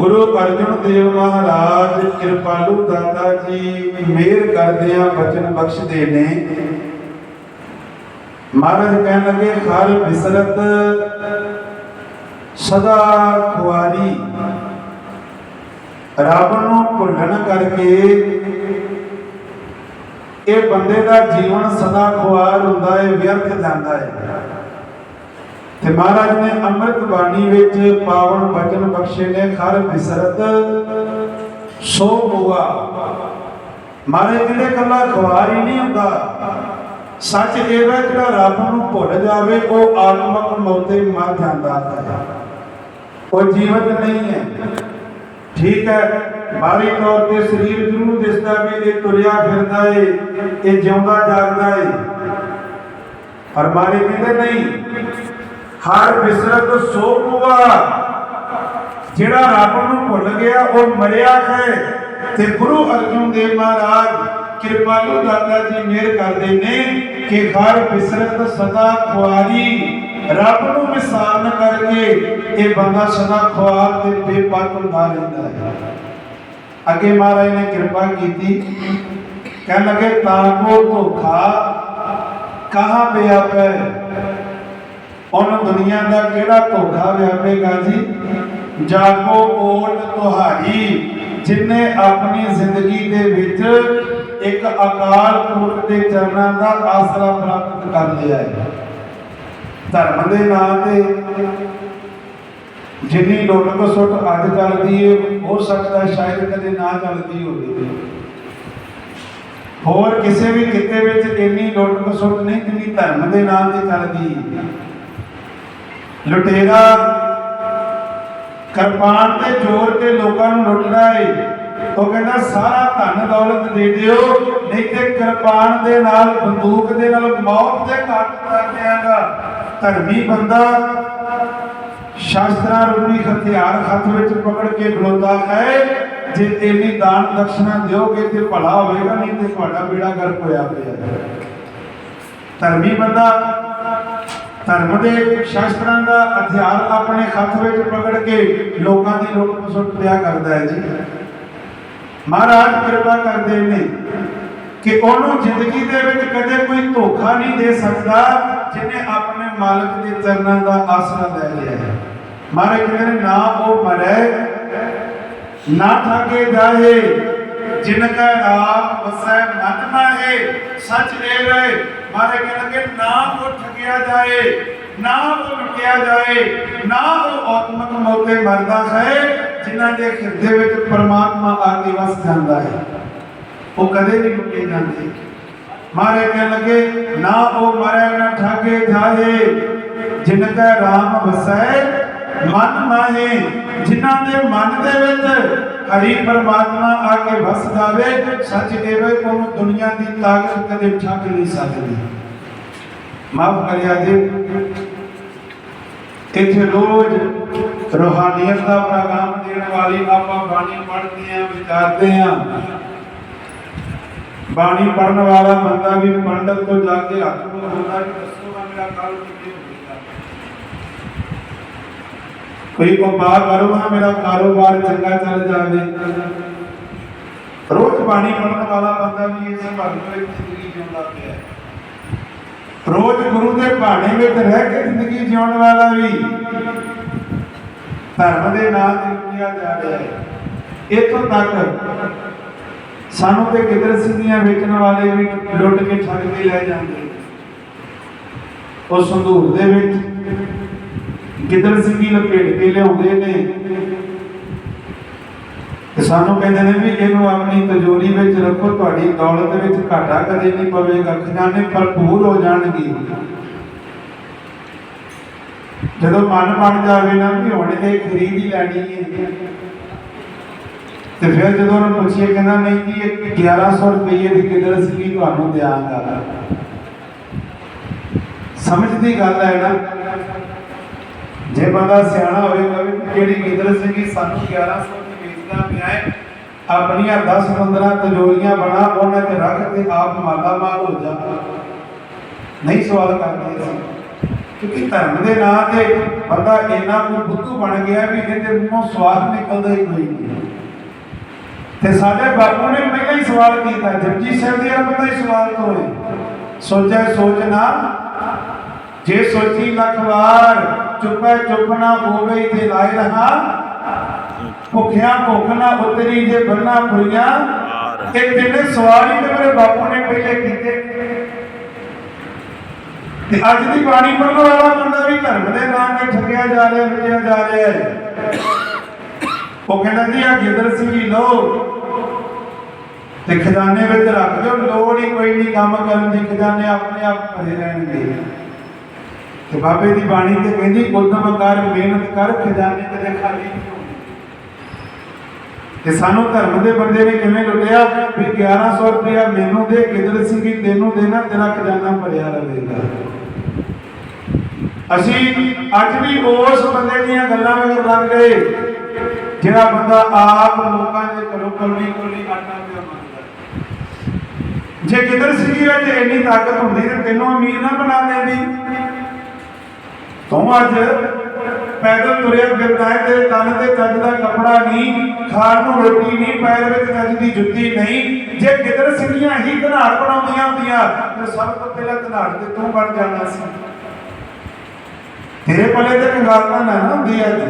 ਗੁਰੂ ਅਰਜਨ ਦੇਵ ਮਹਾਰਾਜ, ਕਿਰਪਾਲੂ ਦਾਤਾ ਜੀ ਮਿਹਰ ਕਰਦਿਆਂ ਬਚਨ ਬਖਸ਼ਦੇ ਨੇ। ਮਹਾਰਾਜ ਕਹਿਣ ਲੱਗੇ, ਹਰ ਬਿਸਰਤ ਸਦਾ ਖੁਆਰੀ। ਰੱਬ ਨੂੰ ਭੁੱਲਣ ਕਰਕੇ ਇਹ ਬੰਦੇ ਦਾ ਜੀਵਨ ਸਦਾ ਖੁਆਰ ਹੁੰਦਾ ਹੈ, ਵਿਅਰਥ ਜਾਂਦਾ ਹੈ। ਤੇ ਮਹਾਰਾਜ ਨੇ ਅੰਮ੍ਰਿਤ ਬਾਣੀ ਵਿੱਚ ਪਾਵਨ ਬਚਨ ਬਖਸ਼ੇ ਨੇ ਹਰ ਬਿਸਰਤ, ਸੋ ਹੋਆ ਮਾਰੇ ਜਿਹੜੇ ਕੱਲਾ ਖੁਆਰ ਹੀ ਨਹੀਂ ਹੁੰਦਾ, ਸੱਚ ਇਹ ਹੈ ਜਿਹੜਾ ਰੱਬ ਨੂੰ ਭੁੱਲ ਜਾਵੇ, ਉਹ ਆਤਮਕ ਮੌਤੇ ਮਰ ਜਾਂਦਾ ਹੈ। ਉਹ ਜੀਵਤ ਨਹੀਂ ਹੈ। ਠੀਕ ਹੈ ਬਾਹਰੀ ਤੌਰ ਤੇ ਸਰੀਰ ਜ਼ਰੂਰ ਦਿਸਦਾ ਵੀ ਇਹ ਤੁਰਿਆ ਫਿਰਦਾ ਏ, ਇਹ ਜਿਉਂਦਾ ਜਾਗਦਾ ਏ। ਪਰ ਮਾਰੇ ਕਹਿੰਦੇ ਨਹੀਂ ਹਰ ਬਿਸਰਤ ਸੋ ਜਿਹੜਾ ਰੱਬ ਨੂੰ ਭੁੱਲ ਗਿਆ, ਉਹ ਮਰਿਆ ਹੈ। ਤੇ ਗੁਰੂ ਅਰਜਨ ਦੇਵ ਮਹਾਰਾਜ ਕਿਰਪਾਲੂ ਦਾਤਾ ਜੀ ਮਿਹਰ ਕਰਦੇ ਨੇ ਕਿ ਹਰ ਬਿਸਰਤ ਸਦਾ ਖੁਆਰੀ। ਰੱਬ ਨੂੰ ਵਿਸਾਰਨ ਕਰਕੇ ਇਹ ਬੰਦਾ ਸਦਾ ਖੁਆਰ ਤੇ ਬੇਪਤ ਹੁੰਦਾ ਰਹਿੰਦਾ ਹੈ। ਅੱਗੇ ਮਹਾਰਾਜ ਨੇ ਕਿਰਪਾ ਕੀਤੀ। ਕਹਿਣ ਲੱਗੇ, ਤਾਂ ਕੋ ਧੋਖਾ ਪਿਆ ਪੈ ਉਹਨ ਦੁਨੀਆ ਦਾ ਕਿਹੜਾ ਧੋਖਾ ਵਿਆਪੇਗਾ ਜੀ? ਜਾਗੋ ਓਟ ਤੁਹਾਰੀ, ਜਿਨੇ ਆਪਣੀ ਜ਼ਿੰਦਗੀ ਦੇ ਵਿੱਚ ਇੱਕ ਅਕਾਲ ਪੁਰਖ ਦੇ ਚਰਨਾਂ ਦਾ ਆਸਰਾ ਪ੍ਰਾਪਤ ਕਰ ਲਿਆ ਹੈ। ਧਰਮ ਦੇ ਨਾਂ ਤੇ ਜਿੰਨੀ ਲੁੱਟ ਖਸੁੱਟ ਅੱਜ ਚੱਲਦੀ ਏ, ਹੋ ਸਕਦਾ ਸ਼ਾਇਦ ਕਦੇ ਨਾ ਚੱਲਦੀ ਹੋਵੇ। ਹੋਰ ਕਿਸੇ ਵੀ ਕਿਤੇ ਵਿੱਚ ਇੰਨੀ ਲੁੱਟ ਸੁੱਟ ਨਹੀਂ ਜਿੰਨੀ ਧਰਮ ਦੇ ਨਾਂ ਤੇ ਚੱਲਦੀ ਏ। ਲੁਟੇਰਾ ਕਿਰਪਾਨ ਤੇ ਜ਼ੋਰ ਕੇ ਲੋਕਾਂ ਨੂੰ ਲੁੱਟਦਾ ਏ। ਉਹ ਕਹਿੰਦਾ, ਸਾਰਾ ਧਨ ਦੌਲਤ ਦੇ ਦਿਓ, ਨਹੀਂ ਤੇ ਕਿਰਪਾਨ ਦੇ ਨਾਲ, ਬੰਦੂਕ ਦੇ ਨਾਲ ਮੌਤ ਦੇ ਘਾਟ ਕਰ ਦਿਆਂਗਾ ਧਰਮੀ ਬੰਦਾ ਸ਼ਾਸਤਰਾਂ ਰੂਪੀ ਹਥਿਆਰ ਹੱਥ ਵਿੱਚ ਪਕੜ ਕੇ ਖਲੋਤਾ ਹੈ। ਜੇ ਇੰਨੀ ਦਾਨ ਦਕਸ਼ਨਾ ਦਿਓਗੇ ਤੇ ਭਲਾ ਹੋਵੇਗਾ, ਨਹੀਂ ਤੇ ਤੁਹਾਡਾ ਬੇੜਾ ਗਰਕ ਹੋਇਆ ਪਿਆ ਧਰਮੀ ਬੰਦਾ ਧਰਮ ਦੇ ਸ਼ਾਸਤਰਾਂ ਦਾ ਹਥਿਆਰ ਆਪਣੇ ਹੱਥ ਵਿੱਚ ਪਕੜ ਕੇ ਲੋਕਾਂ ਦੀ ਲੁੱਟ ਖਸੁੱਟ ਪਿਆ ਕਰਦਾ ਹੈ ਜੀ। ਮਹਾਰਾਜ ਕਿਰਪਾ ਕਰਦੇ ਨੇ ਕਿ ਉਹਨੂੰ ਜ਼ਿੰਦਗੀ ਦੇ ਵਿੱਚ ਕਦੇ ਕੋਈ ਧੋਖਾ ਨਹੀਂ ਦੇ ਸਕਦਾ ਜਿਹਨੇ ਆਪਣੇ ਮਾਲਕ ਦੇ ਚਰਨਾਂ ਦਾ ਆਸਰਾ ਲੈ ਲਿਆ ਹੈ। ਮਹਾਰਾਜ ਕਹਿੰਦੇ ਨੇ, ਨਾ ਉਹ ਮਰੇ, ਨਾ ਠਾਕੇ ਜਾਏ, ਜਿਨ ਕਾ ਆਪ ਵਸੈ ਮਨ ਮਾਹੇ ਸੱਚ ਦੇ ਰਹੇ ਮਹਾਰਾਜ ਕਹਿੰਦੇ ਨਾ ਉਹ ਠਗਿਆ ਜਾਏ, ਨਾ ਉਹ ਲੁੱਟਿਆ ਜਾਏ, ਨਾ ਉਹ ਆਤਮਕ ਮੌਤੇ ਮਰਦਾ ਹੈ ਜਿਨ੍ਹਾਂ ਦੇ ਹਿਰਦੇ ਵਿੱਚ ਪਰਮਾਤਮਾ ਆ ਕੇ ਵਸ ਜਾਂਦਾ ਹੈ। ਉਹ ਕਦੇ ਨਹੀਂ ਲੁੱਟੇ ਜਾਂਦੇ। ਮਾਰੇ ਕਹਿਣ ਲੱਗੇ, ਨਾ ਉਹ ਮਰੇ ਨਾ ਠਾਗੇ ਜਾਏ, ਜਿਨ ਕਾ ਰਾਮ ਵਸੈ, ਮਨ ਮਾਹੇ, ਜਿਨ੍ਹਾਂ ਦੇ ਮਨ ਦੇ ਵਿੱਚ ਹਰੀ ਪਰਮਾਤਮਾ ਆ ਕੇ ਵਸ ਜਾਵੇ ਸੱਚ ਦੇਵੇ ਉਹਨੂੰ ਦੁਨੀਆ ਦੀ ਤਾਕਤ ਕਦੇ ਠੱਗ ਨਹੀਂ ਸਕਦੀ। ਮਾਫ ਕਰਿਆ ਜੀ। ਇੱਥੇ ਰੋਜ਼ ਰੋਹਾਨੀਅਤ ਦਾ ਪ੍ਰੋਗਰਾਮ ਦੇਣ ਵਾਲੀ ਆਪਾਂ ਬਾਣੀ ਪੜ੍ਹਦੇ ਆਂ ਵਿਚਾਰਦੇ ਆਂ ਬਾਣੀ ਪੜਨ ਵਾਲਾ ਬੰਦਾ ਵੀ ਪੰਡਤ ਤੋਂ ਜਾ ਕੇ ਹੱਥ ਬੋਲਦਾ ਕਿ ਦੱਸੋਗਾ ਮੇਰਾ ਕੱਲ ਕਿਵੇਂ ਹੋਵੇਗਾ ਕੋਈ ਉਪਾਅ ਕਰੂਗਾ ਮੇਰਾ ਕਾਰੋਬਾਰ ਚੰਗਾ ਚੱਲ ਜਾਵੇ। ਰੋਜ਼ ਬਾਣੀ ਪੜਨ ਵਾਲਾ ਬੰਦਾ ਵੀ ਇਸ ਭਗਤ ਵਿੱਚ ਜ਼ਿੰਦਗੀ ਜਿਉਂਦਾ ਪਿਆ। ਰੋਜ਼ ਗੁਰੂ ਦੇ ਬਾਣੇ ਵਿੱਚ ਰਹਿ ਕੇ ਜ਼ਿੰਦਗੀ ਜਿਉਣ ਵਾਲਾ ਵੀ ਧਰਮ ਦੇ ਨਾਂ ਤੇ ਲੁੱਟਿਆ ਜਾ ਰਿਹਾ ਹੈ। ਇੱਥੋਂ ਤੱਕ ਸਾਨੂੰ ਤੇ ਗਿੱਦੜ ਸਿੰਘੀਆਂ ਵੇਚਣ ਵਾਲੇ ਵੀ ਲੁੱਟ ਕੇ ਠੱਗ ਕੇ ਲੈ ਜਾਂਦੇ ਉਹ ਸੰਦੂਰ ਦੇ ਵਿੱਚ ਗਿੱਦੜ ਸਿੰਘੀ ਲਪੇਟ ਕੇ ਲਿਆਉਂਦੇ ਨੇ? ਤੇ ਸਾਨੂੰ ਕਹਿੰਦੇ ਨੇ ਵੀ ਇਹਨੂੰ ਆਪਣੀ ਤਜੋਰੀ ਵਿੱਚ ਰੱਖੋ, ਤੁਹਾਡੀ ਦੌਲਤ ਵਿੱਚ ਘਾਟਾ ਕਦੇ ਨਹੀਂ ਪਵੇਗਾ, ਖਜ਼ਾਨੇ ਭਰਪੂਰ ਹੋ ਜਾਣਗੇ। ਜਦੋਂ ਮਨ ਬਣ ਜਾਵੇ ਨਾ ਵੀ ਹੁਣ ਇਹ ਖਰੀਦ ਹੀ ਲੈਣੀ ਹੈ। ਤੇ ਫਿਰ ਜਦੋਂ ਉਹਨੂੰ ਪੁੱਛੀਏ, ਕਹਿੰਦਾ ਨਹੀਂ ਜੀ, ਇਹ 1100 ਰੁਪਏ ਦੀ ਕਿਦਰ ਸੀ ਤੁਹਾਨੂੰ ਦਿਆਂਗਾ। ਸਮਝ ਦੀ ਗੱਲ ਹੈ ਨਾ? ਜੇ ਬੰਦਾ ਸਿਆਣਾ ਹੋਵੇਗਾ ਵੀ ਕਿਹੜੀ ਕਿਦਰ ਸੀ ਸਾਨੂੰ 1100 ਵੇਚਦਾ ਪਿਆ ਹੈ। ਆਪਣੀਆਂ 10 15 ਤਜੋਰੀਆਂ ਬਣਾ, ਉਹਨਾਂ ਤੇ ਰੱਖ ਤੇ ਆਪ ਮਾਲਾ ਮਾਲ ਹੋ ਜਾ ਨਹੀਂ ਸਵਾਲ ਕਰਦੇ ਸੀ ਕਿਉਂਕਿ ਧਰਮ ਦੇ ਨਾਂ ਤੇ ਬੰਦਾ ਇੰਨਾ ਕੁ ਬੁੱਧੂ ਬਣ ਗਿਆ ਵੀ ਇਹਦੇ ਮੂੰਹੋਂ ਸਵਾਲ ਨਿਕਲਦਾ ਹੀ ਨਹੀਂ। ਤੇ ਸਾਡੇ ਬਾਪੂ ਨੇ ਪਹਿਲਾਂ ਹੀ ਸਵਾਲ ਕੀਤਾ, ਜਪਜੀ ਸਾਹਿਬ ਦੇ ਰੱਬ ਦਾ ਹੀ ਸਵਾਲ ਤੋਂ ਸੋਚਿਆ, ਸੋਚ ਨਾ। ਜੇ ਸੋਚੀ ਲੱਖ ਵਾਰ ਚੁੱਪੈ ਚੁੱਪ ਨਾ ਹੋਵੇ ਤੇ ਲਾਇ ਰਹਾ। ਭੁੱਖਿਆ ਭੁੱਖ ਨਾ ਉਤਰੀ ਜੇ ਬੰਨਾ ਪੁਰੀਆਂ। ਇਹ ਤਿੰਨੇ ਸਵਾਲ ਹੀ ਤੇ ਮੇਰੇ ਬਾਪੂ ਨੇ ਪਹਿਲੇ ਕੀਤੇ। ਤੇ ਅੱਜ ਦੀ ਬਾਣੀ ਪੜਨ ਵਾਲਾ ਬੰਦਾ ਵੀ ਧਰਮ ਦੇ ਨਾਂ ਤੇ ਠੱਗਿਆ ਜਾ ਰਿਹਾ ਮਿਲਿਆ ਜਾ ਰਿਹਾ ਹੈ। ਉਹ ਕਹਿੰਦਾ ਜੀ ਆ ਗਿੱਦੜ ਸਿੰਘ ਜੀ ਲੋ ਤੇ ਖਜ਼ਾਨੇ ਵਿੱਚ ਰੱਖ ਦਿਓ, ਲੋੜ ਹੀ ਕੋਈ ਨਹੀਂ ਕੰਮ ਕਰਨ ਦੀ, ਖਜ਼ਾਨੇ ਆਪਣੇ ਆਪ ਭਰੇ ਰਹਿਣਗੇ। ਤੇ ਬਾਬੇ ਦੀ ਬਾਣੀ ਤੇ ਕਹਿੰਦੀ ਉਦਮ ਕਰ ਮਿਹਨਤ ਕਰ, ਖਜ਼ਾਨੇ ਕਦੇ ਖਾਲੀ ਨਹੀਂ? ਤੇ ਸਾਨੂੰ ਧਰਮ ਦੇ ਬੰਦੇ ਨੇ ਕਿਵੇਂ ਲੁੱਟਿਆ? ਵੀ 1100 ਰੁਪਇਆ ਮੈਨੂੰ ਦੇ ਗਿੱਦੜ ਸਿੰਘ ਜੀ ਤੈਨੂੰ ਦੇਣਾ, ਤੇਰਾ ਖਜ਼ਾਨਾ ਭਰਿਆ ਰਹੇਗਾ। ਅਸੀਂ ਅੱਜ ਵੀ ਉਸ ਬੰਦੇ ਦੀਆਂ ਗੱਲਾਂ ਵਿੱਚ ਲੱਗ ਗਏ, ਜਿਹੜਾ ਬੰਦਾ ਆਪ ਲੋਕਾਂ ਦੇ ਘਰੋਂ ਕੋਲੀ ਕੋਲੀ ਆਟਾ ਪਿਆ ਮੰਗਦਾ। ਜੇ ਕਿਦਰ ਸਿੰਘ ਵਿੱਚ ਇੰਨੀ ਤਾਕਤ ਹੁੰਦੀ ਤੇ ਤੈਨੂੰ ਅਮੀਰ ਨਾ ਬਣਾ ਦਿੰਦੀ। ਤੂੰ ਅੱਜ ਪੈਦਲ ਤੁਰਿਆ ਫਿਰਦਾ ਹੈ ਤੇਰੇ ਤਨ ਤੇ ਚੱਜ ਦਾ ਕੱਪੜਾ ਨਹੀਂ, ਖਾਣ ਨੂੰ ਰੋਟੀ ਨਹੀਂ, ਪੈਰ ਵਿੱਚ ਚੱਜ ਦੀ ਜੁੱਤੀ ਨਹੀਂ, ਜੇ ਕਿਦਰ ਸਿੰਘੀਆਂ ਹੀ ਧਨਾੜ ਬਣਾਉਂਦੀਆਂ ਹੁੰਦੀਆਂ, ਤੇ ਸਭ ਤੋਂ ਪਹਿਲਾਂ ਧਨਾੜ ਤੇ ਤੂੰ ਬਣ ਜਾਣਾ ਸੀ। ਤੇਰੇ ਪੱਲੇ ਤੇ ਕੰਗਾਲਾਂ ਨਾ ਹੁੰਦੀ ਅੱਜ।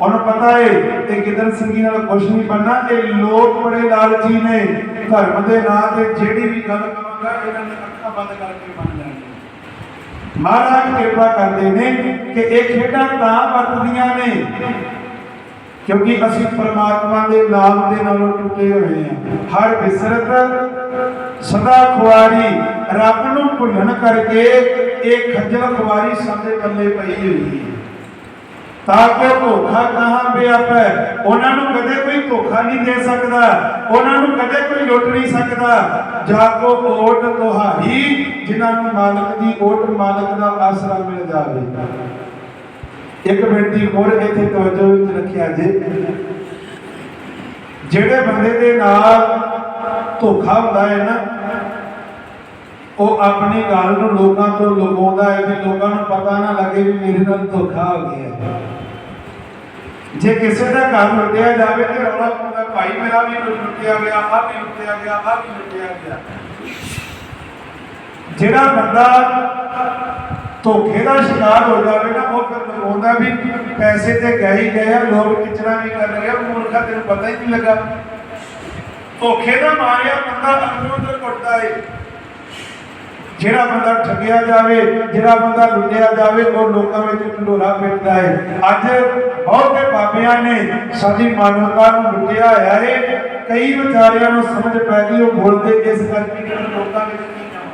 ਉਹਨੂੰ ਪਤਾ ਏ ਤੇ ਕਿਦਰ ਸਿੰਘੀ ਨਾਲ ਕੁਝ ਨਹੀਂ ਬਣਨਾ, ਇਹ ਲੋਕ ਬੜੇ ਲਾਲਚੀ ਨੇ। ਧਰਮ ਦੇ ਨਾਂ ਤੇ ਜਿਹੜੀ ਵੀ ਗੱਲ ਕਰਾਂਗਾ ਇਹਨਾਂ ਨੇ ਅੱਖਾਂ ਬੰਦ ਕਰਕੇ ਮੰਨ ਲੈਣਗੇ ਮਹਾਰਾਜ ਕਿਰਪਾ ਕਰਦੇ ਨੇ ਕਿ ਇਹ ਖੇਡਾਂ ਤਾਂ ਵਰਤਦੀਆਂ ਨੇ, ਕਿਉਂਕਿ ਅਸੀਂ ਪਰਮਾਤਮਾ ਦੇ ਨਾਮ ਦੇ ਨਾਲੋਂ ਟੁੱਟੇ ਹੋਏ ਹਾਂ। ਹਰ ਬਿਸਰਤ, ਸਦਾ ਖੁਆਰੀ, ਰੱਬ ਨੂੰ ਭੁੱਲਣ ਕਰਕੇ ਇਹ ਖੱਜਲ ਖੁਆਰੀ ਸਾਡੇ ਪੱਲੇ ਪਈ ਹੋਈ ਹੈ। ਤਾਂ ਕਿ ਧੋਖਾ ਕਹਾਂ ਵਿਆਪੈ ਉਹਨਾਂ ਨੂੰ ਕਦੇ ਕੋਈ ਧੋਖਾ ਨਹੀਂ ਦੇ ਸਕਦਾ। ਉਹਨਾਂ ਨੂੰ ਕਦੇ ਕੋਈ ਲੁੱਟ ਨਹੀਂ ਸਕਦਾ। ਜਾ ਕੋ ਓਟ ਤੁਹਾਰੀ ਜਿਨ੍ਹਾਂ ਨੂੰ ਮਾਲਕ ਦੀ ਓਟ ਮਾਲਕ ਦਾ ਆਸਰਾ ਮਿਲ ਜਾਵੇ। ਇੱਕ ਮਿੰਟ ਦੀ ਹੋਰ ਇੱਥੇ ਤਵੱਜੋ ਵਿੱਚ ਰੱਖਿਆ ਜੇ। ਜਿਹੜੇ ਬੰਦੇ ਦੇ ਨਾਲ ਧੋਖਾ ਹੁੰਦਾ ਹੈ ਨਾ ਉਹ ਆਪਣੀ ਗੱਲ ਨੂੰ ਲੋਕਾਂ ਤੋਂ ਲੁਕਾਉਂਦਾ ਹੈ ਵੀ ਲੋਕਾਂ ਨੂੰ ਪਤਾ ਨਾ ਲੱਗੇ ਵੀ ਮੇਰੇ ਨਾਲ ਧੋਖਾ ਹੋ ਗਿਆ ਜੇ ਕਿਸੇ ਦਾ ਘਰ ਲੁੱਟਿਆ ਜਾਵੇ ਤੇ ਰੌਲਾ ਪਾਉਂਦਾ, ਭਾਈ ਮੇਰਾ ਵੀ ਲੁੱਟਿਆ ਗਿਆ ਆ ਵੀ ਲੁੱਟਿਆ ਗਿਆ ਆ ਵੀ ਲੁੱਟਿਆ ਗਿਆ। ਜਿਹੜਾ ਬੰਦਾ ਧੋਖੇ ਦਾ ਸ਼ਿਕਾਰ ਹੋ ਜਾਵੇ ਨਾ, ਉਹ ਫਿਰ ਲਗਾਉਂਦਾ ਵੀ ਪੈਸੇ ਤੇ ਗਏ ਹੀ ਗਏ ਆ, ਲੋਕ ਕਿਚਰਾ ਵੀ ਕਰ ਰਿਹਾ ਆ, ਮੂਰਖਾ ਤੈਨੂੰ ਪਤਾ ਹੀ ਨਹੀਂ ਲੱਗਾ। ਧੋਖੇ ਦਾ ਮਾਰਿਆ ਬੰਦਾ ਅੰਦਰੋਂ ਅੰਦਰ ਘੁੱਟਦਾ ਏ। ਜਿਹੜਾ ਬੰਦਾ ਠੱਗਿਆ ਜਾਵੇ, ਜਿਹੜਾ ਬੰਦਾ ਲੁੱਟਿਆ ਜਾਵੇ, ਉਹ ਲੋਕਾਂ ਵਿੱਚ ਢੰਡੋਰਾ ਪਿੱਟਦਾ ਹੈ। ਅੱਜ ਬਹੁਤੇ ਬਾਬਿਆਂ ਨੇ ਸਾਡੀ ਮਾਨਵਤਾ ਨੂੰ ਲੁੱਟਿਆ ਹੋਇਆ ਹੈ। ਕਈ ਵਿਚਾਰਿਆਂ ਨੂੰ ਸਮਝ ਪੈ ਗਈ, ਉਹ ਬੋਲਦੇ ਇਸ ਕਰਕੇ ਕਿ ਲੋਕਾਂ ਵਿੱਚ ਕੀ ਕੰਮ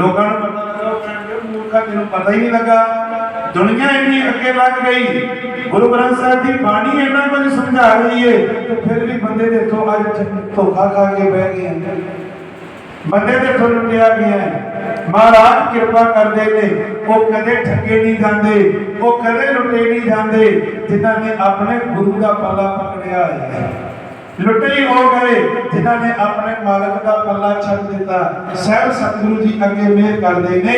ਲੋਕਾਂ ਨੂੰ ਪਤਾ ਲੱਗਾ, ਉਹ ਕਹਿੰਦੇ ਮੂਰਖਾ, ਤੈਨੂੰ ਪਤਾ ਹੀ ਨਹੀਂ ਲੱਗਾ। ਦੁਨੀਆ ਇੰਨੀ ਅੱਗੇ ਲੱਗ ਗਈ। ਗੁਰੂ ਗ੍ਰੰਥ ਸਾਹਿਬ ਦੀ ਬਾਣੀ ਇੰਨਾ ਕੁਝ ਸਮਝਾ ਰਹੀ ਹੈ ਤੇ ਫਿਰ ਵੀ ਬੰਦੇ ਦੇ ਤੋਂ ਅੱਜ ਧੋਖਾ ਖਾ ਕੇ ਬਹਿ ਗਏ ਬੰਦੇ ਦੇ ਤੋਂ ਗਿਆ ਮਹਾਰਾਜ ਕਿਰਪਾ ਕਰਦੇ ਨੇ, ਉਹ ਕਦੇ ਠੱਗੇ ਨਹੀਂ ਜਾਂਦੇ, ਉਹ ਕਦੇ ਲੁੱਟੇ ਨਹੀਂ ਜਾਂਦੇ, ਜਿਨ੍ਹਾਂ ਨੇ ਆਪਣੇ ਗੁਰੂ ਦਾ ਪੱਲਾ ਪਕੜਿਆ ਹੈ। ਲੁੱਟੇ ਹੋ ਗਏ, ਜਿਨ੍ਹਾਂ ਨੇ ਆਪਣੇ ਮਾਲਕ ਦਾ ਪੱਲਾ ਛੱਡ ਦਿੱਤਾ। ਸਹਿਬ ਸਤਿਗੁਰੂ ਜੀ ਅੱਗੇ ਮਿਹਰ ਕਰਦੇ ਨੇ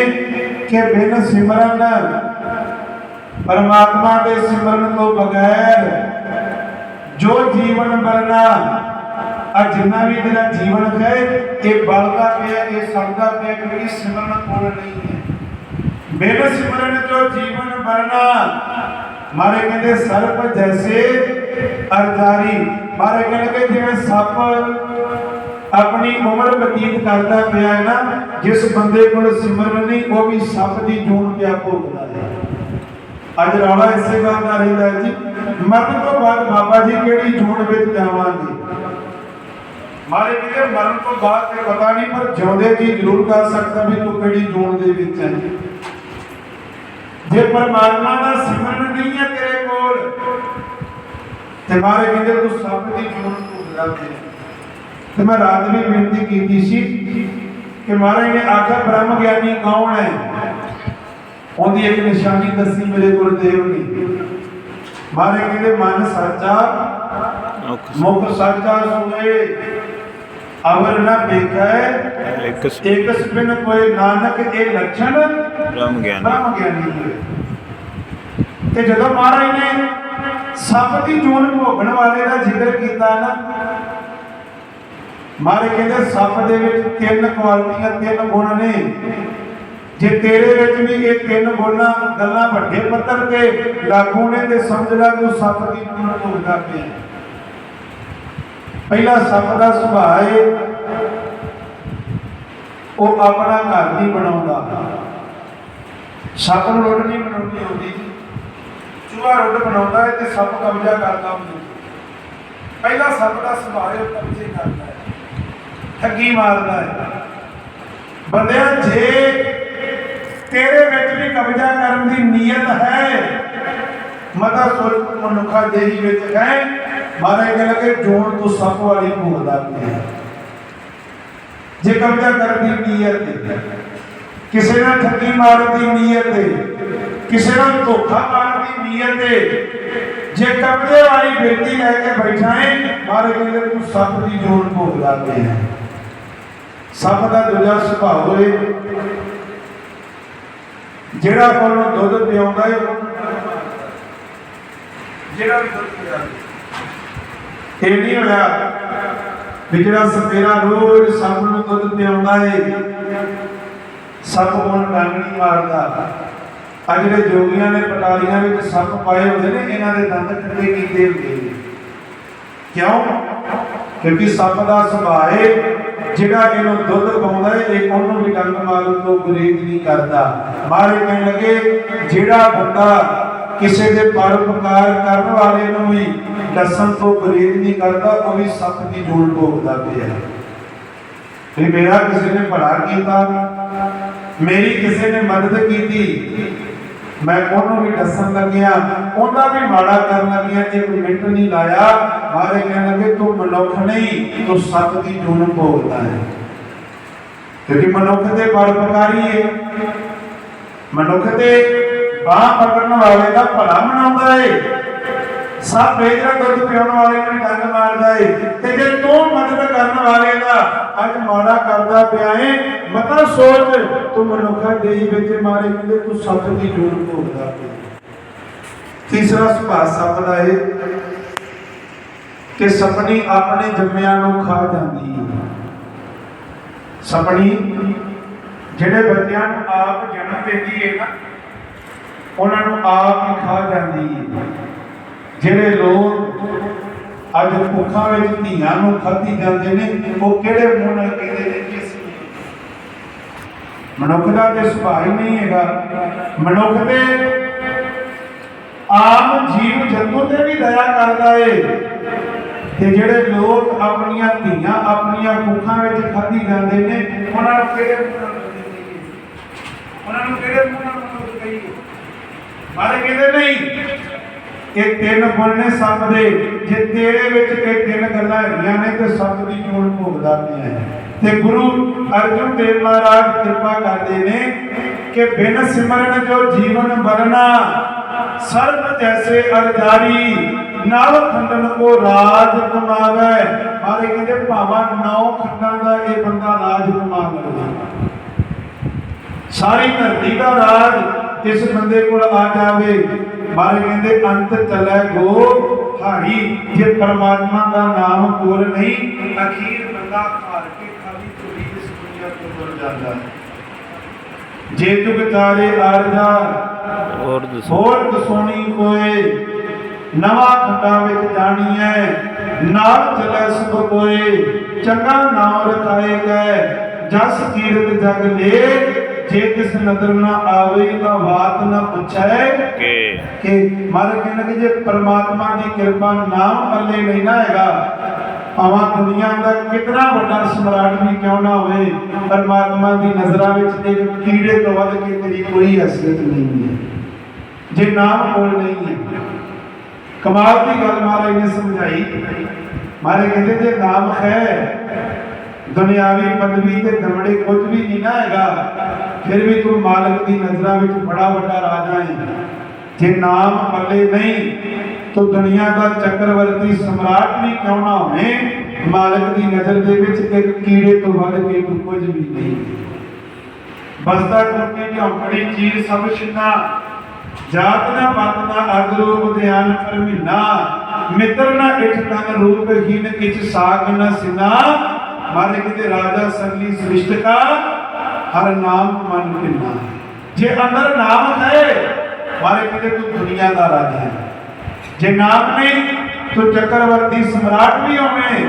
ਕਿ ਬਿਨ ਸਿਮਰਨ, ਪਰਮਾਤਮਾ ਦੇ ਸਿਮਰਨ ਤੋਂ ਬਗੈਰ ਜੋ ਜੀਵਨ ਬਰਨਾ ਆ ਜਿੰਨਾ ਵੀ ਤੇਰਾ ਜੀਵਨ ਹੈ, ਇਹ ਬਲਦਾ ਪਿਆ ਇਹ ਸੜਦਾ ਪਿਆ ਕਿ ਸਿਮਰਨ ਕੋਲ ਨਹੀਂ ਹੈ। ਬਿਨ ਸਿਮਰਨ ਜੋ ਜੀਵਨ ਬਰਨਾ ਮਾਰੇ ਕਹਿੰਦੇ, ਸਰਪ ਜੈਸੇ ਅਰਜਾਰੀ ਮਾਰੇ ਕਹਿੰਦੇ ਜਿਵੇਂ ਸੱਪ ਆਪਣੀ ਉਮਰ ਬਤੀਤ ਕਰਦਾ ਪਿਆ ਹੈ ਨਾ, ਜਿਸ ਬੰਦੇ ਕੋਲ ਸਿਮਰਨ ਨਹੀਂ, ਉਹ ਵੀ ਸੱਪ ਦੀ ਜੂਨ ਪਿਆ ਭੋਗਦਾ ਹੈ। ਅੱਜ ਰੌਲਾ ਇਸੇ ਗੱਲ ਦਾ ਰਹਿੰਦਾ ਜੀ। ਮਰਨ ਤੋਂ ਬਾਅਦ ਬਾਬਾ ਜੀ ਕਿਹੜੀ ਜੂਨ ਵਿੱਚ ਜਾਵਾਂਗੇ? ਮਾਰੇ ਕਿਤੇ ਮਰਨ ਤੋਂ ਬਾਅਦ ਤੇ ਪਤਾ ਨਹੀਂ ਪਰ ਜਿਉਂਦੇ ਜੀ ਜ਼ਰੂਰ ਕਰ ਸਕਦਾ ਵੀ ਤੂੰ ਕਿਹੜੀ ਜੂਨ ਦੇ ਵਿੱਚ ਹੈ। ਜੇ ਪਰਮਾਤਮਾ ਦਾ ਸਿਮਰਨ ਨਹੀਂ ਹੈ ਤੇਰੇ ਕੋਲ ਤੇ ਮਾਰੇ ਕਹਿੰਦੇ ਤੂੰ ਸੱਪ ਦੀ ਜੂਨ ਭੁਗਤਦਾ ਤੇ ਤੇ ਮੈਂ ਰਾਤ ਵੀ ਬੇਨਤੀ ਕੀਤੀ ਸੀ ਕਿ ਮਹਾਰਾਜ ਨੇ ਆਖਿਆ ਬ੍ਰਹਮ ਗਿਆਨੀ ਕੌਣ ਹੈ? ਉਹਦੀ ਇੱਕ ਨਿਸ਼ਾਨੀ ਦੱਸੀ ਮੇਰੇ ਗੁਰਦੇਵ ਨੇ। ਮਹਾਰਾਜ ਕਹਿੰਦੇ ਮਨ ਸੱਚਾ ਮੁਖ ਸੱਚਾ ਸੁਣੇ। ਅਵਰ ਨਾ ਵੇਖੈ ਇੱਕ ਸ- ਇਕ ਸਪਿਨ ਕੋਈ ਨਾਨਕ ਇਹ ਲੱਛਣ ਬ੍ਰਹਮ ਗਿਆਨੀ। ਬ੍ਰਹਮ ਗਿਆਨੀ ਤੇ ਜਦੋਂ ਮਹਾਰਾਜ ਨੇ ਸੱਪ ਦੀ ਜੂਨ ਭੋਗਣ ਵਾਲੇ ਦਾ ਜ਼ਿਕਰ ਕੀਤਾ ਨਾ ਮਹਾਰਾਜ ਕਹਿੰਦੇ ਸੱਪ ਦੇ ਵਿੱਚ ਤਿੰਨ ਕੁਆਲਟੀਆਂ ਤਿੰਨ ਗੁਣ ਨੇ। ਜੇ ਤੇਰੇ ਵਿੱਚ ਵੀ ਇਹ ਤਿੰਨ ਗੁਣ ਗੱਲਾਂ ਵੱਡੇ ਪੱਧਰ ਤੇ ਲਾਗੂ ਨੇ ਤੇ ਸਮਝ ਲੈ ਤੂੰ ਸੱਪ ਦੀ ਜੂਨ ਭੋਗਦਾ ਪਿਆ ਪਹਿਲਾ ਸੱਪ ਦਾ ਸੁਭਾਅ ਹੈ ਉਹ ਆਪਣਾ ਘਰ ਨਹੀਂ ਬਣਾਉਂਦਾ। ਸੱਪ ਨੂੰ ਰੋਡ ਨਹੀਂ ਬਣਾਉਣੀ ਆਉਂਦੀ ਚੂਹਾ ਰੋਡ ਬਣਾਉਂਦਾ ਹੈ ਤੇ ਸੱਪ ਕਬਜ਼ਾ ਕਰਦਾ ਉਹਨੂੰ ਪਹਿਲਾ ਸੱਪ ਦਾ ਸੁਭਾਅ ਉਹ ਕਬਜ਼ੇ ਕਰਦਾ ਹੈ ਠੱਗੀ ਮਾਰਦਾ ਹੈ ਬੰਦਿਆ, ਜੇ ਤੇਰੇ ਵਿੱਚ ਵੀ ਕਬਜ਼ਾ ਕਰਨ ਦੀ ਨੀਅਤ ਹੈ, ਮਤਾ ਸੋਚ ਮਨੁੱਖਾ ਦੇਹੀ ਵਿੱਚ ਹੈ। ਮਹਾਰਾਜ ਕਹਿੰਦਾ ਕਿ ਜੋਣ ਤੋਂ ਸੱਪ ਵਾਲੀ ਭੋਗਦਾ ਪਿਆ ਜੇ ਕਬਜ਼ਾ ਕਰਨ ਦੀ ਨੀਅਤ ਹੈ ਕਿਸੇ ਨਾਲ ਠੱਗੀ ਮਾਰਨ ਦੀ ਨੀਅਤ ਹੈ। ਕਿਸੇ ਨਾਲ ਧੋਖਾ ਮਾਰਨ ਦੀ ਨੀਅਤ ਹੈ। ਜੇ ਕਬਜ਼ੇ ਵਾਲੀ ਬੇਟੀ ਲੈ ਕੇ ਬੈਠਾ ਹੈ ਮਾਰੇ ਕਹਿੰਦੇ ਤੂੰ ਸੱਪ ਦੀ ਜੋੜ ਭੋਗਦਾ ਪਿਆ ਸੱਪ ਦਾ ਦੂਜਾ ਸੁਭਾਅ ਹੋਏ। ਜਿਹੜਾ ਕੋਲੋਂ ਦੁੱਧ ਪਿਆਉਂਦਾ ਹੈ, ਜਿਹੜਾ ਵੀ ਦੁੱਧ ਪਿਆਉਂਦਾ ਇਹ ਨਹੀਂ ਹੋਇਆ। ਵੀ ਜਿਹੜਾ ਸਪੇਰਾ ਰੋਜ਼ ਸੱਪ ਨੂੰ ਦੁੱਧ ਪਿਆਉਂਦਾ ਹੈ ਸੱਪ ਉਹਨੂੰ ਡੰਗ ਨਹੀਂ ਮਾਰਦਾ। ਆ ਜਿਹੜੇ ਜੋਗੀਆਂ ਨੇ ਪਟਾਰੀਆਂ ਵਿੱਚ ਸੱਪ ਪਾਏ ਹੁੰਦੇ ਨੇ, ਇਹਨਾਂ ਦੇ ਦੰਦ ਕੱਟੇ ਕੀਤੇ ਹੁੰਦੇ ਨੇ। ਕਿਉਂ? ਕਿਉਂਕਿ ਸੱਪ ਦਾ ਸੁਭਾਅ ਹੈ ਜਿਹੜਾ ਇਹਨੂੰ ਦੁੱਧ ਪਾਉਂਦਾ ਹੈ ਇਹ ਉਹਨੂੰ ਵੀ ਡੰਗ ਮਾਰਨ ਤੋਂ ਗੁਰੇਜ਼ ਨਹੀਂ ਕਰਦਾ। ਮਾਰੇ ਕਹਿਣ ਲੱਗੇ, ਜਿਹੜਾ ਬੰਦਾ ਕਿਸੇ ਦੇ ਪਰਉਪਕਾਰ ਕਰਨ ਵਾਲੇ ਨੂੰ ਵੀ ਦੱਸਣ ਤੋਂ ਗੁਰੇਜ਼ ਨਹੀਂ ਕਰਦਾ ਉਹ ਵੀ ਸੱਪ ਦੀ ਜੋੜ ਭੋਗਦਾ ਪਿਆ ਵੀ ਮੇਰਾ ਕਿਸੇ ਨੇ ਭਲਾ ਕੀਤਾ, ਮੇਰੀ ਕਿਸੇ ਨੇ ਮਦਦ ਕੀਤੀ, ਮੈਂ ਉਹਨੂੰ ਵੀ ਦੱਸਣ ਲੱਗਿਆ ਉਹਦਾ ਵੀ ਮਾੜਾ ਕਰਨ ਲੱਗਿਆ ਇੱਕ ਮਿੰਟ ਨਹੀਂ ਲਾਇਆ, ਮਾਰੇ ਕਹਿਣ ਲੱਗੇ, ਤੂੰ ਮਨੁੱਖ ਨਹੀਂ, ਤੂੰ ਸੱਤ ਦੀ ਜੂਨ ਭੋਗਦਾ ਹੈ ਕਿਉਂਕਿ ਮਨੁੱਖ ਦੇ ਪਰਉਪਕਾਰੀ ਹੈ ਮਨੁੱਖ ਦੇ ਬਾਹ ਪਕੜਨ ਵਾਲੇ ਦਾ ਭਲਾ ਮਨਾਉਂਦਾ ਹੈ ਸਭ ਵੇਜਰਾ ਦੁੱਧ ਪਿਆਉਣ ਵਾਲੇ ਨੂੰ ਡੰਗ ਮਾਰਦਾ ਏ। ਤੇ ਜੇ ਤੂੰ ਮਦਦ ਕਰਨ ਵਾਲੇ ਦਾ ਅੱਜ ਮਾੜਾ ਕਰਦਾ ਪਿਆ ਏ ਮਤਾ ਸੋਚ, ਤੂੰ ਮਨੁੱਖਾ ਦੇਹੀ ਵਿੱਚ ਮਾਰੇ, ਕਹਿੰਦੇ ਤੂੰ ਸੱਪ ਦੀ ਜੂੜ ਭੋਗਦਾ ਤੀਸਰਾ ਸੁਭਾਅ ਸੱਪ ਦਾ ਏ ਕਿ ਸਪਣੀ ਆਪਣੇ ਜੰਮਿਆਂ ਨੂੰ ਖਾ ਜਾਂਦੀ ਹੈ ਸਪਣੀ ਜਿਹੜੇ ਬੱਚਿਆਂ ਨੂੰ ਆਪ ਜਨਮ ਦਿੰਦੀ ਹੈ ਨਾ, ਉਹਨਾਂ ਨੂੰ ਆਪ ਹੀ ਖਾ ਜਾਂਦੀ ਹੈ ਜਿਹੜੇ ਲੋਕ ਅੱਜ ਭੁੱਖਾਂ ਵਿੱਚ ਧੀਆਂ ਨੂੰ ਖਾਧੀ ਜਾਂਦੇ ਨੇ, ਉਹ ਕਿਹੜੇ ਮੂੰਹ ਨਾਲ ਕਹਿੰਦੇ ਨੇ ਕਿ ਅਸੀਂ? ਮਨੁੱਖ ਦਾ ਤੇ ਸੁਭਾਅ ਹੀ ਨਹੀਂ ਹੈਗਾ। ਮਨੁੱਖ ਦੇ ਆਮ ਜੀਵ ਜੰਤੂ ਤੇ ਵੀ ਦਇਆ ਕਰਦਾ ਏ। ਤੇ ਜਿਹੜੇ ਲੋਕ ਆਪਣੀਆਂ ਧੀਆਂ ਆਪਣੀਆਂ ਭੁੱਖਾਂ ਵਿੱਚ ਖਾਧੀ ਜਾਂਦੇ ਨੇ, ਉਹਨਾਂ ਨੂੰ ਕਿਹੜੇ ਉਹਨਾਂ ਨੂੰ ਕਿਹੜੇ ਮੂੰਹ ਨਾਲ ਕਹੀਏ? ਮਾਰੇ ਕਹਿੰਦੇ ਨਹੀਂ। ਇਹ ਤਿੰਨ ਗੁਣ ਨੇ ਸੱਪ ਦੇ। ਜੇ ਤੇਰੇ ਵਿੱਚ ਇਹ ਤਿੰਨ ਗੱਲਾਂ ਹੈਗੀਆਂ ਨੇ, ਤੇ ਸੱਪ ਦੀ ਜੋੜ ਭੋਗਦਾ ਪਿਆ ਹੈ ਤੇ ਗੁਰੂ ਅਰਜਨ ਦੇਵ ਮਹਾਰਾਜ ਕਿਰਪਾ ਕਰਦੇ ਨੇ ਕਿ ਬਿਨ ਸਿਮਰਨ ਜੋ ਜੀਵਨ ਬਰਨਾ ਸਰਬ ਜੈਸੇ ਅਰਜਾਰੀ ਨਵ ਖੰਡਨ ਕੋ ਰਾਜ ਕਮਾਵੇ। ਮਾਰੇ ਕਹਿੰਦੇ, ਭਾਵਾਂ ਨੌ ਖੰਡਾਂ ਦਾ ਇਹ ਬੰਦਾ ਰਾਜ ਕਮਾ ਲਵੇ ਸਾਰੀ ਧਰਤੀ ਦਾ ਰਾਜ ਇਸ ਬੰਦੇ ਕੋਲ ਆ ਜਾਵੇ। ਮਾਰੇ ਕਹਿੰਦੇ ਅੰਤ ਚਲੇ ਗੋ ਹਾਰੀ। ਜੇ ਪਰਮਾਤਮਾ ਦਾ ਨਾਮ ਕੋਲ ਨਹੀਂ ਅਖੀਰ ਬੰਦਾ ਹਾਰ ਕੇ ਖਾਲੀ ਚੋਰੀ ਇਸ ਦੁਨੀਆ ਤੋਂ ਤੁਰ ਜਾਂਦਾ। ਹੈ ਜੇ ਤੁਕ ਤਾਰੇ ਆਰਜਾ ਹੋਰ ਹੋਰ ਦਸੋਣੀ ਕੋਏ ਨਵਾਂ ਖੰਡਾ ਵਿੱਚ ਜਾਣੀ ਹੈ ਨਾਲ ਚਲੇ ਸੁਭ ਕੋਏ ਚੰਗਾ ਨਾਮ ਰਖਾਏ ਗਏ ਜਸ ਕੀਰਤ ਜਗ ਲੈ ਜੇ ਕਿਸ ਨਦਰ ਨਾ ਆਵੇ ਤਾਂ ਬਾਤ ਨਾ ਪੁੱਛੈ। ਕਿ ਕਿ ਮਾਰੇ ਕਹਿੰਦੇ ਕਿ ਜੇ ਪ੍ਰਮਾਤਮਾ ਦੀ ਕਿਰਪਾ ਨਾਮ ਪੱਲੇ ਨਹੀਂ ਨਾ ਹੈਗਾ ਭਾਵਾਂ ਦੁਨੀਆ ਦਾ ਕਿਤਨਾ ਵੱਡਾ ਸਮਰਾਟ ਵੀ ਕਿਉਂ ਨਾ ਹੋਵੇ ਪਰਮਾਤਮਾ ਦੀ ਨਜ਼ਰਾਂ ਵਿੱਚ ਇੱਕ ਕੀੜੇ ਤੋਂ ਵੱਧ ਕੇ ਤੇਰੀ ਕੋਈ ਹਸਰਤ ਨਹੀਂ ਹੈ। ਜੇ ਨਾਮ ਕੋਲ ਨਹੀਂ ਹੈ। ਕਮਾਲ ਦੀ ਗੱਲ ਮਹਾਰਾਜ ਨੇ ਸਮਝਾਈ। ਮਹਾਰਾਜ ਕਹਿੰਦੇ ਜੇ ਨਾਮ ਹੈ ਦੁਨਿਆਵੀ ਪਦਵੀ ਤੇ ਦਮੜੇ ਕੁਝ ਵੀ ਨਹੀਂ ਨਾ ਹੈਗਾ ਫਿਰ ਵੀ ਤੂੰ ਮਾਲਕ ਦੀ ਨਜ਼ਰਾਂ ਵਿੱਚ ਬੜਾ ਵੱਡਾ ਰਾਜਾ ਹੈ ਜੇ ਨਾਮ ਪੱਲੇ ਨਹੀਂ, ਤੋ ਦੁਨੀਆ ਦਾ ਚੱਕਰਵਰਤੀ ਸਮਰਾਟ ਵੀ ਕਿਉਂ ਨਾ ਹੋਵੇ? ਮਾਲਕ ਦੀ ਨਜ਼ਰ ਦੇ ਵਿੱਚ ਇੱਕ ਕੀੜੇ ਤੋਂ ਵੱਧ ਕੇ ਕੁਝ ਵੀ ਨਹੀਂ। ਬਸਤਾ ਕਰਕੇ ਝੌਂਕੜੀ ਚੀਰ ਸਭ ਛਿੰਨਾ। ਜਾਤ ਨਾ ਪਤ ਨਾ ਅਗ ਰੂਪ ਧਿਆਨ ਪਰ ਮਹੀਨਾ ਮਿੱਤਰ ਨਾ ਇਠ ਤਨ ਰੂਪ ਹੀਨ ਕਿਛ ਸਾਗ ਨ ਸਿਨਾ। ਮਾਰੇ ਕਿਤੇ ਰਾਜਾ ਸਗਲੀ ਸ੍ਰਿਸ਼ਟ ਕਾ। ਹਰ ਨਾਮ ਮਨ ਪਿੰਨਾ ਜੇ ਅੰਦਰ ਨਾਮ ਹੈ ਮਾਰੇ ਕਿਤੇ ਤੂੰ ਦੁਨੀਆ ਦਾ ਰਾਜਾ ਹੈ। ਜੇ ਨਾਮ ਨਹੀਂ, ਤੂੰ ਚੱਕਰਵਰਤੀ ਸਮਰਾਟ ਵੀ ਹੋਵੇਂ।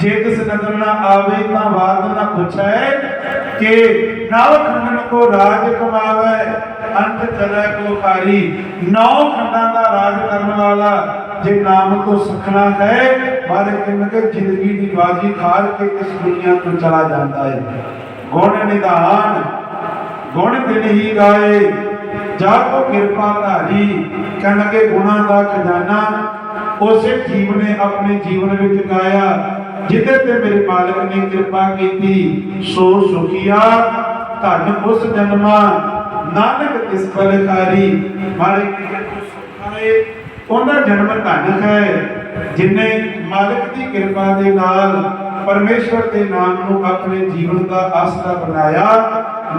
ਜੇ ਕਿਸ ਨਦਰ ਨਾ ਆਵੇ, ਤਾਂ ਬਾਤ ਨਾ ਪੁੱਛੈ ਕਿ ਨਵ ਖੰਡਨ ਕੋ ਰਾਜ ਕਮਾਵੇ, ਅੰਤ ਚਲੇ ਕੋ ਖਾਰੀ ਨੌ ਖੰਡਾਂ ਦਾ ਰਾਜ ਕਰਨ ਵਾਲਾ ਜੇ ਨਾਮ ਤੋਂ ਸਖਣਾ ਹੈ ਬਾਰੇ ਕਿੰਨਕੇ ਜ਼ਿੰਦਗੀ ਦੀ ਬਾਜੀ ਖਾਲ ਕੇ ਇਸ ਦੁਨੀਆ ਤੋਂ ਚਲਾ ਜਾਂਦਾ ਹੈ। ਗੁਣ ਨਿਧਾਨ, ਗੁਣ ਦਿਨ ਹੀ ਗਾਏ ਜਾ ਕੋ ਕਿਰਪਾ ਧਾਰੀ, ਕਣਕੇ ਗੁਣਾ ਦਾ ਖਜ਼ਾਨਾ, ਉਸੇ ਜੀਵ ਨੇ ਆਪਣੇ ਜੀਵਨ ਵਿੱਚ ਗਾਇਆ ਜਿਹਦੇ ਤੇ ਮੇਰੇ ਮਾਲਕ ਨੇ ਕਿਰਪਾ ਕੀਤੀ, ਸੋ ਸੁਖੀਆ, ਧਨ ਉਸ ਜਨਮਾ, ਨਾਨਕ ਤਿਸ ਬਲਕਾਰੀ ਮਾਲਕ ਸੁਖਾਏ ਉਹਦਾ ਜਨਮ ਧਨ ਹੈ, ਜਿਨੇ ਮਾਲਕ ਦੀ ਕਿਰਪਾ ਦੇ ਨਾਲ ਪਰਮੇਸ਼ਵਰ ਦੇ ਨਾਮ ਨੂੰ ਆਪਣੇ ਜੀਵਨ ਦਾ ਆਸਰਾ ਬਣਾਇਆ।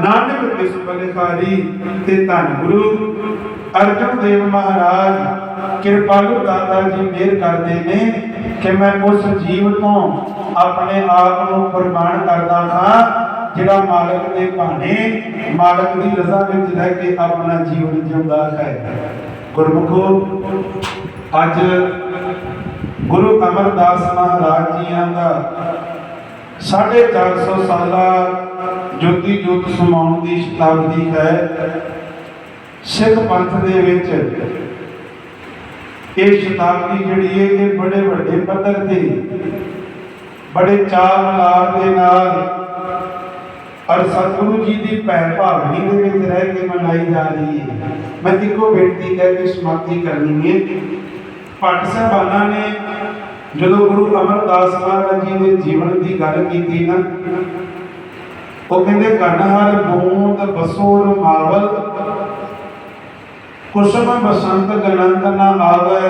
ਨਾਨਕ ਤਿਸ ਬਲਿਖਾਰੀ ਤੇ ਧੰਨ ਗੁਰੂ। ਅਰਜਨ ਦੇਵ ਮਹਾਰਾਜ, ਕਿਰਪਾਲੂ ਦਾਤਾ ਜੀ ਮਿਹਰ ਕਰਦੇ ਨੇ ਕਿ ਮੈਂ ਉਸ ਜੀਵ ਤੋਂ ਆਪਣੇ ਆਪ ਨੂੰ ਕੁਰਬਾਨ ਕਰਦਾ ਹਾਂ, ਜਿਹੜਾ ਮਾਲਕ ਦੇ ਭਾਣੇ, ਮਾਲਕ ਦੀ ਰਜ਼ਾ ਵਿੱਚ ਰਹਿ ਕੇ ਆਪਣਾ ਜੀਵਨ ਜਿਉਂਦਾ ਹੈ। ਗੁਰਮੁਖੋ, ਅੱਜ ਗੁਰੂ ਅਮਰਦਾਸ ਮਹਾਰਾਜ ਜੀਆਂ ਦਾ 450 ਸਾਲਾ ਜੋਤੀ ਜੋਤ ਸਮਾਉਣ ਦੀ ਸ਼ਤਾਬਦੀ ਹੈ। ਸਿੱਖ ਪੰਥ ਦੇ ਵਿੱਚ ਇਹ ਸ਼ਤਾਬਦੀ ਜਿਹੜੀ ਹੈ, ਇਹ ਬੜੇ ਵੱਡੇ ਪੱਧਰ ਤੇ, ਬੜੇ ਚਾਅ ਮਲਾਰ ਦੇ ਨਾਲ ਔਰ ਸਤਿਗੁਰੂ ਜੀ ਦੀ ਭੈ ਭਾਵਨੀ ਦੇ ਵਿੱਚ ਰਹਿ ਕੇ ਮਨਾਈ ਜਾ ਰਹੀ ਹੈ। ਮੈਂ ਇੱਕੋ ਬੇਨਤੀ ਕਹਿ ਕੇ ਸਮਾਪਤੀ ਕਰਨੀ ਹੈ। ਭੱਟ ਸਾਹਿਬਾਨਾਂ ਨੇ ਜਦੋਂ ਗੁਰੂ ਅਮਰਦਾਸ ਮਹਾਰਾਜ ਜੀ ਦੇ ਜੀਵਨ ਦੀ ਗੱਲ ਕੀਤੀ ਨਾ, ਉਹ ਕਹਿੰਦੇ ਘਨ ਹਰ ਬੂੰਦ ਬਸੋਰ ਮਾਵਲ, ਕੁਸਮ, ਬਸੰਤ ਗਨੰਤ ਨਾ ਆਵੇ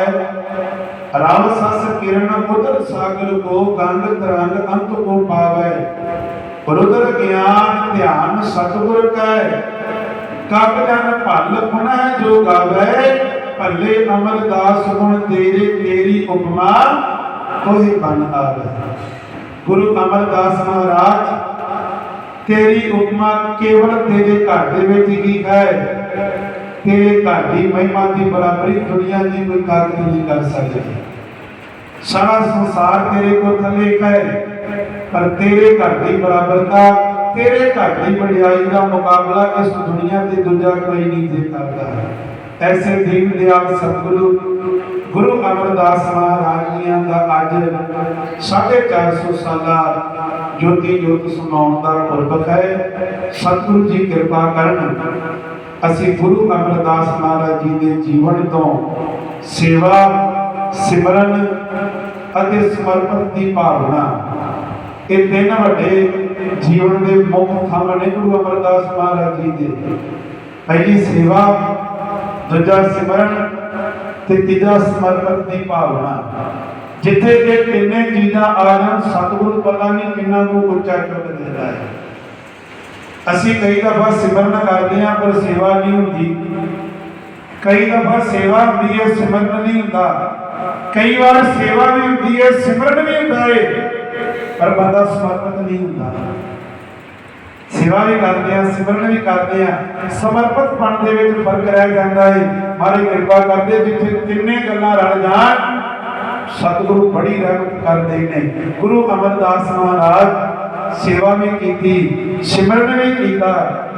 ਰਾਮ ਸਸ, ਕਿਰਨ ਪੁੱਤਰ ਸਾਗਰ ਕੋ ਗੰਗ ਤਰੰਗ, ਅੰਤ ਕੋ ਪਾਵੇ, ਰੁਦਰ ਗਿਆਨ, ਧਿਆਨ, ਸਤਿਗੁਰ ਕੈ ਕਬ ਜਨ ਭਲ ਗੁਣਾ ਜੋ ਗਾਵੇ ਭੱਲੇ ਅਮਰਦਾਸ ਗੁਣ ਤੇਰੇ ਤੇਰੀ ਉਪਮਾ ਕੋਈ ਬਨ ਆਵੇ। ਗੁਰੂ ਅਮਰਦਾਸ ਮਹਾਰਾਜ, ਤੇਰੀ ਉਪਮਾ ਕੇਵਲ ਤੇਰੇ ਘਰ ਦੇ ਵਿੱਚ ਹੀ ਹੈ। ਤੇਰੇ ਘਰ ਦੀ ਮਹਿਮਾ ਦੀ ਬਰਾਬਰੀ ਦੁਨੀਆ ਦੀ ਕੋਈ ਕਾਗਜ਼ ਨਹੀਂ ਕਰ ਸਕਦੀ। ਸਾਰਾ ਸੰਸਾਰ ਤੇਰੇ ਕੋਲ ਥੱਲੇ ਹੈ, ਪਰ ਤੇਰੇ ਘਰ ਦੀ ਬਰਾਬਰਤਾ, ਤੇਰੇ ਘਰ ਦੀ ਵਡਿਆਈ ਦਾ ਮੁਕਾਬਲਾ ਇਸ ਦੁਨੀਆ ਤੇ ਦੂਜਾ ਕੋਈ ਨਹੀਂ ਦੇ ਸਕਦਾ ਐਸੇ ਦੀਨ ਦਿਆਲ ਸਤਿਗੁਰੂ ਗੁਰੂ ਅਮਰਦਾਸ ਮਹਾਰਾਜ ਜੀਆਂ ਦਾ ਅੱਜ 450 ਸਾਲਾ ਜੋਤੀ ਜੋਤ ਸਮਾਉਣ ਦਾ ਪੁਰਬ ਹੈ। ਸਤਿਗੁਰੂ ਜੀ ਕਿਰਪਾ ਕਰਨ, ਅਸੀਂ ਗੁਰੂ ਅਮਰਦਾਸ ਮਹਾਰਾਜ ਜੀ ਦੇ ਜੀਵਨ ਤੋਂ ਸੇਵਾ, ਸਿਮਰਨ ਅਤੇ ਸਮਰਪਣ ਦੀ ਭਾਵਨਾ ਇਹ ਤਿੰਨ ਵੱਡੇ ਜੀਵਨ ਦੇ ਮੁੱਖ ਥੰਮ ਨੇ ਗੁਰੂ ਅਮਰਦਾਸ ਮਹਾਰਾਜ ਜੀ ਦੇ। ਪਹਿਲੀ ਸੇਵਾ ਦੂਜਾ ਸਿਮਰਨ ਤੇ ਤੀਜਾ ਸਮਰਪਣ ਦੀ ਭਾਵਨਾ। ਜਿੱਥੇ ਇਹ ਤਿੰਨੇ ਚੀਜ਼ਾਂ ਆ ਜਾਣ, ਸਤਿਗੁਰੂ ਪਤਾ ਨਹੀਂ ਕਿੰਨਾ ਕੁ ਉੱਚਾ ਚੁੱਕ ਦਿੰਦਾ ਹੈ। ਅਸੀਂ ਕਈ ਦਫਾ ਸਿਮਰਨ ਕਰਦੇ ਹਾਂ, ਪਰ ਸੇਵਾ ਨਹੀਂ ਹੁੰਦੀ। ਕਈ ਦਫਾ ਸੇਵਾ ਹੁੰਦੀ ਹੈ, ਸਿਮਰਨ ਨਹੀਂ ਹੁੰਦਾ। ਕਈ ਵਾਰ ਸੇਵਾ ਵੀ ਹੁੰਦੀ ਹੈ, ਸਿਮਰਨ ਵੀ ਹੁੰਦਾ ਹੈ, ਪਰ ਬੰਦਾ ਸਮਰਪਿਤ ਨਹੀਂ ਹੁੰਦਾ। ਸੇਵਾ ਵੀ ਕਰਦੇ ਆ ਸਿਮਰਨ ਵੀ ਕਰਦੇ ਆ ਸਮਰਪਿਤ ਬਣ ਦੇ ਵਿੱਚ ਫ਼ਰਕ ਰਹਿ ਜਾਂਦਾ ਏ। ਮਾਰੇ ਕਿਰਪਾ ਕਰਦੇ ਜਿੱਥੇ ਤਿੰਨੇ ਗੱਲਾਂ ਰਲ ਜਾਣ, ਸਤਿਗੁਰੂ ਬੜੀ ਰਹਿਮਤ ਕਰਦੇ ਨੇ। ਗੁਰੂ ਅਮਰਦਾਸ ਮਹਾਰਾਜ ਸੇਵਾ ਵੀ ਕੀਤੀ, ਸਿਮਰਨ ਵੀ ਕੀਤਾ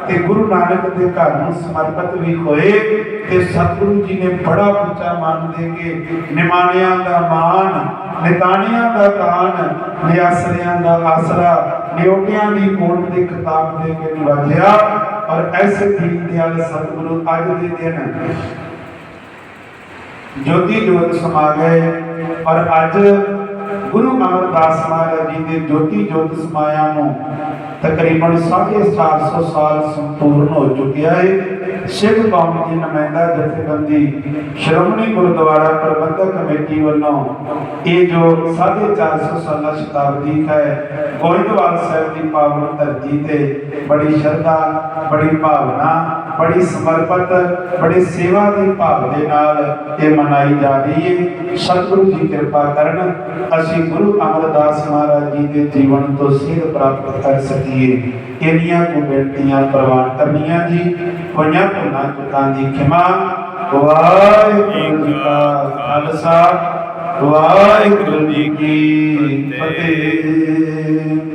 ਤੇ ਗੁਰੂ ਨਾਨਕ ਦੇ ਘਰ ਨੂੰ ਸਮਰਪਿਤ ਵੀ ਹੋਏ ਤੇ ਸਤਿਗੁਰੂ ਜੀ ਨੇ ਬੜਾ ਉੱਚਾ ਮਾਨ ਦੇ ਕੇ ਨਿਮਾਣਿਆਂ ਦਾ ਮਾਨ ਨਿਤਾਣਿਆਂ ਦਾ ਤਾਨ ਨਿਆਸਰਿਆਂ ਦਾ ਆਸਰਾ, ਨਿਉਟਿਆਂ ਦੀ ਕੋਟ ਦੀ ਕਿਤਾਬ ਦੇ ਕੇ ਨਿਵਾਜਿਆ। ਔਰ ਐਸੇ ਦੀਨ ਦਿਆਲ ਸਤਿਗੁਰੂ ਅੱਜ ਦੇ ਦਿਨ ਜੋਤੀ ਜੋਤ ਸਮਾ ਗਏ। ਔਰ ਅੱਜ ਗੁਰੂ ਅਮਰਦਾਸ ਮਹਾਰਾਜ ਜੀ ਦੇ ਜੋਤੀ ਜੋਤ ਸਮਾਇਆ ਨੂੰ ਤਕਰੀਬਨ 750 ਸਾਲ ਸੰਪੂਰਨ ਹੋ ਚੁੱਕਿਆ ਹੈ ਸਿੱਖ ਕੌਮ ਦੀ ਨੁਮਾਇੰਦਾ ਜਥੇਬੰਦੀ ਸ਼੍ਰੋਮਣੀ ਗੁਰਦੁਆਰਾ ਪ੍ਰਬੰਧਕ ਕਮੇਟੀ ਵੱਲੋਂ ਇਹ ਜੋ 450 ਸਾਲਾ ਸ਼ਤਾਬਦੀ ਹੈ, ਗੋਇੰਦਵਾਲ ਸਾਹਿਬ ਦੀ ਪਾਵਨ ਧਰਤੀ ਤੇ ਬੜੀ ਸ਼ਰਧਾ, ਬੜੀ ਭਾਵਨਾ, ਬੜੀ ਸਮਰਪਿਤ, ਬੜੀ ਸੇਵਾ ਦੇ ਭਾਵ ਦੇ ਨਾਲ ਇਹ ਮਨਾਈ ਜਾ ਰਹੀ ਹੈ ਸਤਿਗੁਰੂ ਜੀ ਕਿਰਪਾ ਕਰਨ ਅਸੀਂ ਗੁਰੂ ਅਮਰਦਾਸ ਮਹਾਰਾਜ ਜੀ ਦੇ ਜੀਵਨ ਤੋਂ ਸਿੱਧ ਪ੍ਰਾਪਤ ਕਰ ਸਕੀਏ। ਇਹਦੀਆਂ ਕੋ ਬੇਨਤੀਆਂ ਪ੍ਰਵਾਨ ਕਰਨੀਆਂ ਜੀ। ਹੋਈਆਂ ਭੁੱਲਾਂ ਚੁੱਕਾਂ ਦੀ ਖਿਮਾ। ਵਾਹਿਗੁਰੂ ਜੀ ਕਾ ਖਾਲਸਾ। ਵਾਹਿਗੁਰੂ ਜੀ ਕੀ ਫਤਿਹ।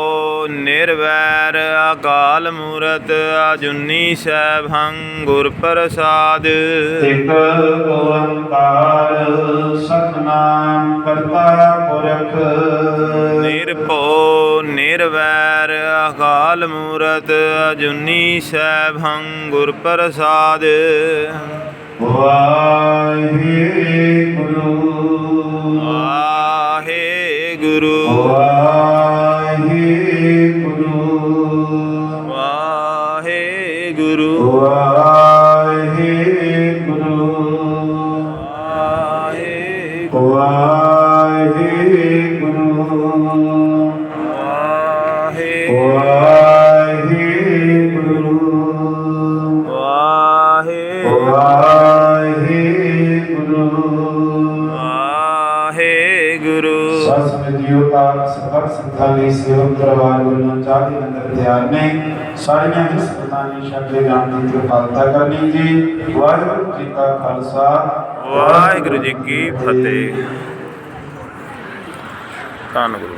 ਨਿਰਵੈਰ ਅਕਾਲ ਮੂਰਤ ਅਜੁਨੀ ਸੈਭੰ ਗੁਰ ਪ੍ਰਸਾਦ। ਇਕ ਓੰਕਾਰ ਸਤਨਾਮ ਕਰਤਾ ਪੁਰਖ। ਨਿਰਭਉ ਨਿਰਵੈਰ ਅਕਾਲ ਮੂਰਤ ਅਜੁਨੀ ਸੈਭੰ ਗੁਰ ਪ੍ਰਸਾਦ। ਵਾਹਿਗੁਰੂ ਆਹੇ ਗੁਰੂ। ਵਾਹਿਗੁਰੂ ਵਾਹਿਗੁਰੂ। ਵਾਹੇ ਵਾਹਿਗੁਰੂ। ਵਾਹੇ ਵਾਹਿਗੁਰੂ। ਵਾਹੇ ਵਾਹਿਗੁਰੂ। ਵਾਹੇ ਗੁਰੂ ਸਤਿ ਜੀਓ ਦਾ ਸਬਕ ਸੰਤਾਂ ਲਈ ਸੇਵਕ ਪਰਿਵਾਰ ਵੱਲੋਂ ਚਾਹੇ ਅੰਦਰ ਤਿਆਰ ਨੇ। ਸਾਰੀਆਂ ਹੀ ਸੰਤਾਂ ਦੀ ਨਾਮ ਦੀ ਕਿਰਪਾਲਤਾ ਕਰਨੀ ਜੀ। ਵਾਹਿਗੁਰੂ ਜੀ ਕਾ ਖਾਲਸਾ। ਵਾਹਿਗੁਰੂ ਜੀ ਕੀ ਫਤਿਹ। ਧੰਨ ਗੁਰੂ